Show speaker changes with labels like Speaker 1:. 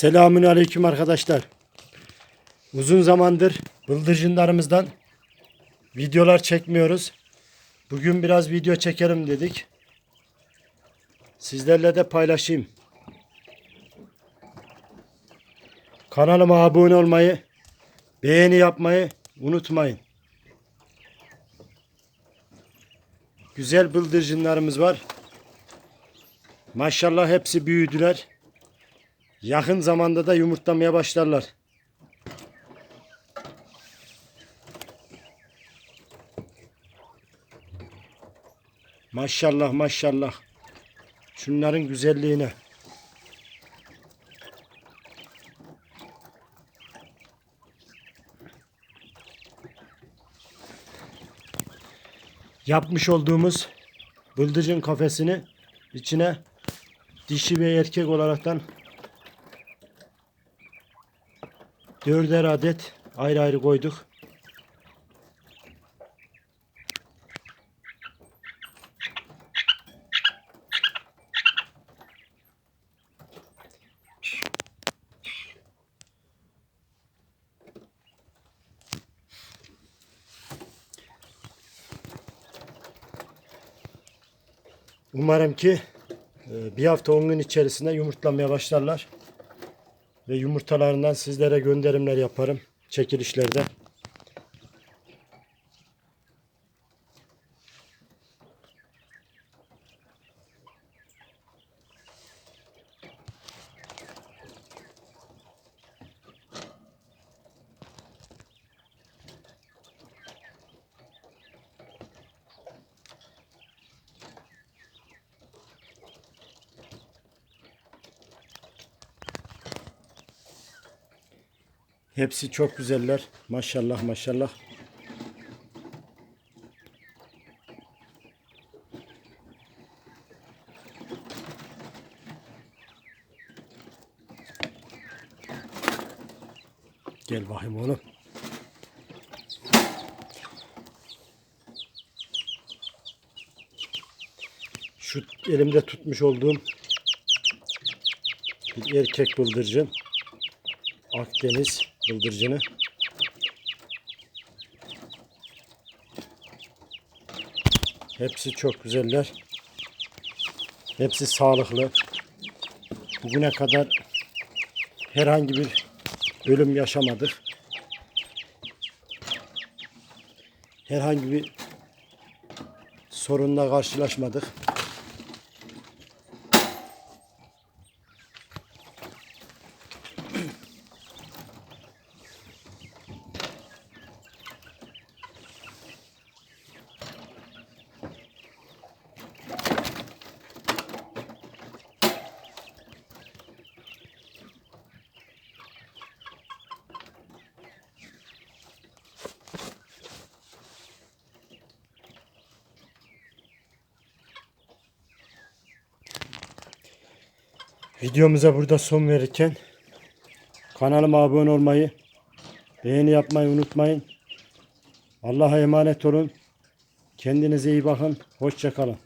Speaker 1: Selamün aleyküm arkadaşlar. Uzun zamandır bıldırcınlarımızdan videolar çekmiyoruz. Bugün biraz video çekelim dedik. Sizlerle de paylaşayım. Kanalıma abone olmayı, beğeni yapmayı unutmayın. Güzel bıldırcınlarımız var. Maşallah hepsi büyüdüler. Yakın zamanda da yumurtlamaya başlarlar. Maşallah maşallah. Şunların güzelliğine. Yapmış olduğumuz bıldırcın kafesini içine dişi ve erkek olaraktan Dörder adet ayrı ayrı koyduk. Umarım ki e, bir hafta 10 gün içerisinde yumurtlamaya başlarlar. Ve yumurtalarından sizlere gönderimler yaparım çekilişlerde. Hepsi çok güzeller. Maşallah maşallah. Gel bakayım oğlum. Şu elimde tutmuş olduğum bir erkek bıldırcın. Akdeniz bıldırcını. Hepsi çok güzeller. Hepsi sağlıklı. Bugüne kadar herhangi bir ölüm yaşamadık. Herhangi bir sorunla karşılaşmadık. Videomuza burada son verirken kanalıma abone olmayı, beğeni yapmayı unutmayın. Allah'a emanet olun. Kendinize iyi bakın. Hoşçakalın.